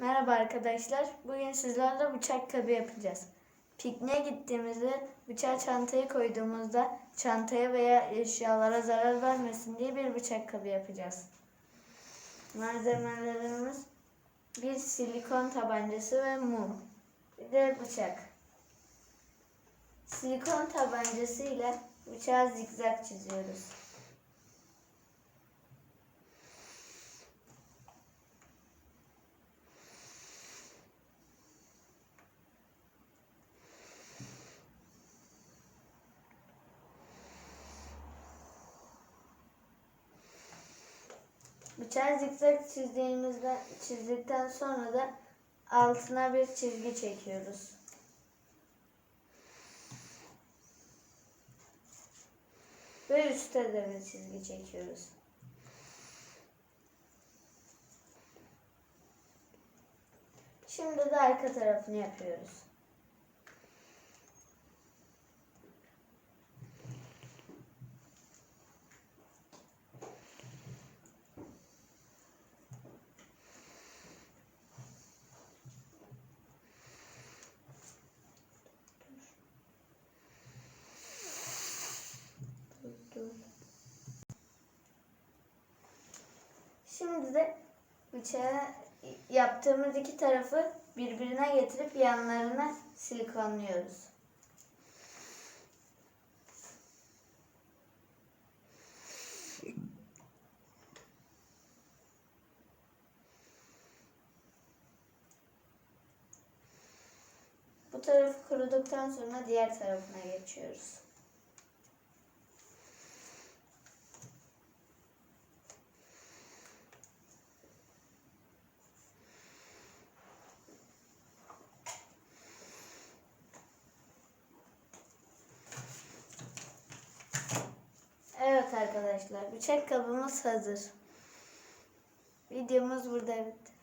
Merhaba arkadaşlar. Bugün sizlerle bıçak kabı yapacağız. Pikniğe gittiğimizde bıçağı çantaya koyduğumuzda çantaya veya eşyalara zarar vermesin diye bir bıçak kabı yapacağız. Malzemelerimiz bir silikon tabancası ve mum. Bir de bıçak. Silikon tabancası ile bıçağı zikzak çiziyoruz. Bıçağı zikzak çizdiğimizde çizdikten sonra da altına bir çizgi çekiyoruz. Ve üstte de bir çizgi çekiyoruz. Şimdi de arka tarafını yapıyoruz. Şimdi de bıçağı yaptığımız iki tarafı birbirine getirip yanlarına silikonluyoruz. Bu tarafı kuruduktan sonra diğer tarafına geçiyoruz. Evet arkadaşlar bıçak kabımız hazır. Videomuz burada bitti.